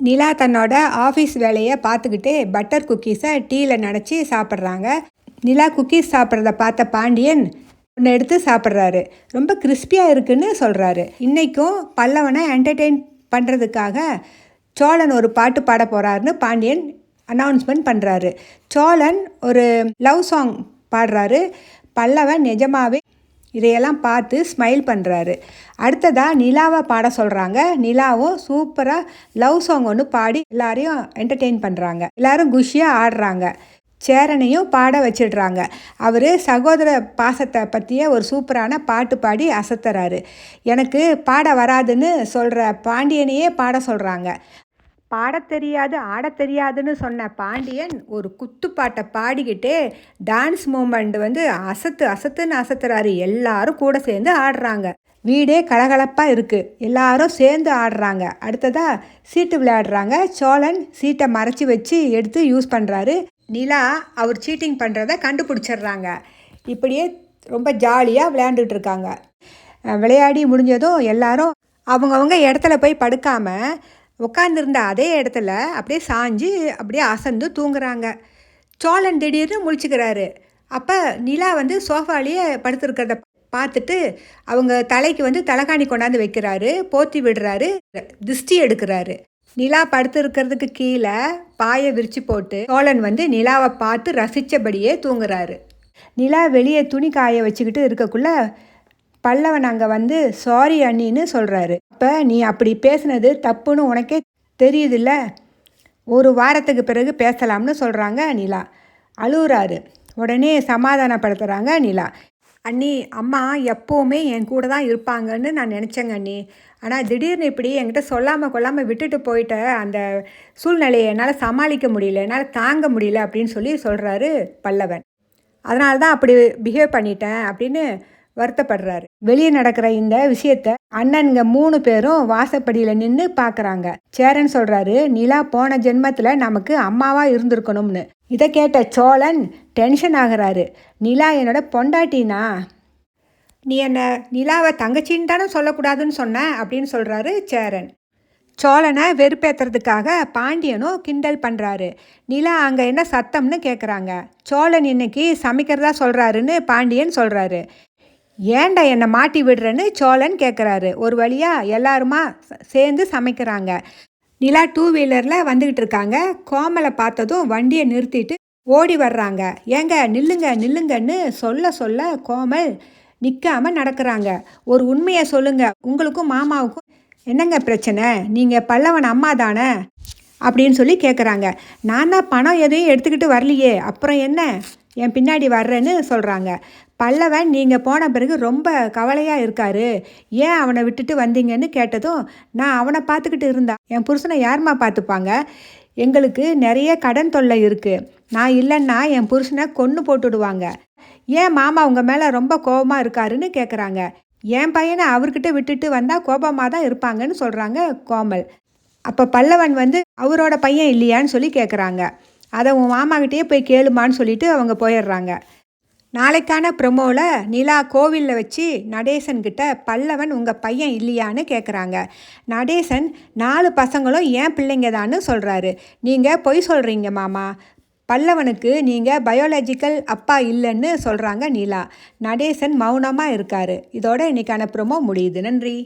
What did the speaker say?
நிலா தன்னோட ஆஃபீஸ் வேலையை பார்த்துக்கிட்டே பட்டர் குக்கீஸை டீயில் நினச்சி சாப்பிட்றாங்க. நிலா குக்கீஸ் சாப்பிட்றத பார்த்த பாண்டியன் ஒன்று எடுத்து சாப்பிட்றாரு. ரொம்ப கிறிஸ்பியாக இருக்குன்னு சொல்கிறாரு இன்றைக்கும் பல்லவனை என்டர்டெயின் பண்ணுறதுக்காக சோழன் ஒரு பாட்டு பாட போகிறாருன்னு பாண்டியன் அனௌன்ஸ்மெண்ட் பண்ணுறாரு சோழன் ஒரு லவ் சாங் பாடுறாரு. பல்லவன் நிஜமாவே இதையெல்லாம் பார்த்து ஸ்மைல் பண்ணுறாரு அடுத்ததாக நிலாவை பாட சொல்கிறாங்க நிலாவும் சூப்பராக லவ் சாங் ஒன்று பாடி எல்லாரையும் என்டர்டெயின் பண்ணுறாங்க எல்லாரும் குஷியாக ஆடுறாங்க. சேரனையும் பாட வச்சிடுறாங்க. அவர் சகோதர பாசத்தை பற்றிய ஒரு சூப்பரான பாட்டு பாடி அசத்துறாரு. எனக்கு பாட வராதுன்னு சொல்கிற பாண்டியனையே பாட சொல்கிறாங்க பாடத் தெரியாது ஆடத் தெரியாதுன்னு சொன்ன பாண்டியன் ஒரு குத்துப்பாட்டை பாடிக்கிட்டே டான்ஸ் மூமெண்ட் வந்து அசத்து அசத்துன்னு அசத்துறாரு. எல்லாரும் கூட சேர்ந்து ஆடுறாங்க. வீடே கலகலப்பாக இருக்குது எல்லாரும் சேர்ந்து ஆடுறாங்க. அடுத்ததாக சீட்டு விளையாடுறாங்க. சோழன் சீட்டை மறைச்சி வச்சு எடுத்து யூஸ் பண்ணுறாரு நிலா அவர் சீட்டிங் பண்ணுறத கண்டுபிடிச்சிடுறாங்க. இப்படியே ரொம்ப ஜாலியாக விளையாண்டுட்டு இருக்காங்க. விளையாடி முடிஞ்சதும் எல்லாரும் அவங்கவுங்க இடத்துல போய் படுக்காமல் உட்காந்துருந்த அதே இடத்துல அப்படியே சாஞ்சு அப்படியே அசந்து தூங்குறாங்க. சோழன் திடீர்னு முழிச்சுக்கிறாரு. அப்போ நிலா வந்து சோஃபாலேயே படுத்துருக்கிறத பார்த்துட்டு அவங்க தலைக்கு வந்து தலைகாணி கொண்டாந்து வைக்கிறாரு போத்தி விடுறாரு திருஷ்டி எடுக்கிறாரு. நிலா படுத்திருக்கிறதுக்கு கீழே பாயை விரிச்சு போட்டு சோழன் வந்து நிலாவை பார்த்து ரசித்தபடியே தூங்குறாரு. நிலா வெளியே துணி காய வச்சுக்கிட்டு இருக்கக்குள்ள பல்லவன் அங்கே வந்து சாரி அண்ணின்னு சொல்கிறாரு அப்போ நீ அப்படி பேசுனது தப்புன்னு உனக்கே தெரியுதுல்ல? ஒரு வாரத்துக்கு பிறகு பேசலாம்னு சொல்கிறாங்க நிலா. அழுகுறாரு. உடனே சமாதானப்படுத்துகிறாங்க நிலா. அண்ணி அம்மா எப்போவுமே என் கூட தான் இருப்பாங்கன்னு நான் நினச்சேங்க அண்ணி. ஆனால் திடீர்னு இப்படி என்கிட்ட சொல்லாமல் கொள்ளாமல் விட்டுட்டு போயிட்ட அந்த சூழ்நிலையை என்னால் சமாளிக்க முடியல என்னால் தாங்க முடியல அப்படின்னு சொல்லி சொல்கிறாரு பல்லவன். அதனால தான் அப்படி பிஹேவ் பண்ணிட்டேன் அப்படின்னு வருத்தப்படுறாரு. வெளியே நடக்கிற இந்த விஷயத்த அண்ணனுங்க மூணு பேரும் வாசப்படியில் நின்று பார்க்குறாங்க சேரன் சொல்கிறாரு நிலா போன ஜென்மத்தில் நமக்கு அம்மாவாக இருந்திருக்கணும்னு. இதை கேட்ட சோழன் டென்ஷன் ஆகுறாரு. நிலா என்னோட பொண்டாட்டினா? நீ என்ன நிலாவை தங்கச்சின்னு தானே சொல்லக்கூடாதுன்னு சொன்ன? அப்படின்னு சொல்கிறாரு சேரன். சோழனை வெறுப்பேற்றுறதுக்காக பாண்டியனும் கிண்டல் பண்ணுறாரு நிலா அங்கே என்ன சத்தம்னு கேட்குறாங்க சோழன் இன்னைக்கு சமைக்கிறதா சொல்கிறாருன்னு பாண்டியன் சொல்கிறாரு ஏன்டா என்னை மாட்டி விடுறேன்னு சோழன் கேட்குறாரு ஒரு வழியாக எல்லாருமா ச- சேர்ந்து சமைக்கிறாங்க. நிலா டூ வீலரில் வந்துக்கிட்டு இருக்காங்க. கோமலை பார்த்ததும் வண்டியை நிறுத்திட்டு ஓடி வர்றாங்க. ஏங்க நில்லுங்க நில்லுங்கன்னு சொல்ல சொல்ல கோமல் நிற்காம நடக்கிறாங்க. ஒரு உண்மையை சொல்லுங்க. உங்களுக்கும் மாமாவுக்கும் என்னங்க பிரச்சனை? நீங்கள் பல்லவன் அம்மா தானே? அப்படின்னு சொல்லி கேட்குறாங்க நான் தான் பணம் எதையும் எடுத்துக்கிட்டு வரலையே அப்புறம் என்ன? என் பின்னாடி வர்றேன்னு சொல்கிறாங்க பல்லவன் நீங்கள் போன பிறகு ரொம்ப கவலையாக இருக்காரு. ஏன் அவனை விட்டுட்டு வந்தீங்கன்னு கேட்டதும் நான் அவனை பார்த்துக்கிட்டு இருந்தா. என் புருஷனை யாரும்மா பார்த்துப்பாங்க? எங்களுக்கு நிறைய கடன் தொல்லை இருக்குது நான் இல்லைன்னா என் புருஷனை கொன்று போட்டுடுவாங்க. ஏன் மாமா உங்கள் மேலே ரொம்ப கோபமாக இருக்காருன்னு கேட்குறாங்க என் பையனை அவர்கிட்ட விட்டுட்டு வந்தால் கோபமாக தான் இருப்பாங்கன்னு சொல்கிறாங்க கோமல். அப்போ பல்லவன் வந்து அவரோட பையன் இல்லையான்னு சொல்லி கேட்குறாங்க அதை உன் மாமாகிட்டே போய் கேளுமான்னு சொல்லிட்டு அவங்க போயிடுறாங்க. நாளைக்கான ப்ரொமோவில் நிலா கோவிலில் வச்சு நடேசன்கிட்ட பல்லவன் உங்கள் பையன் இல்லையான்னு கேட்குறாங்க நடேசன் நாலு பசங்களும் ஏன் பிள்ளைங்க தான்னு சொல்கிறாரு நீங்கள் பொய் சொல்கிறீங்க மாமா. பல்லவனுக்கு நீங்கள் பயோலாஜிக்கல் அப்பா இல்லைன்னு சொல்கிறாங்க நிலா. நடேசன் மௌனமாக இருக்காரு. இதோட இன்னைக்கான ப்ரொமோ முடியுது. நன்றி.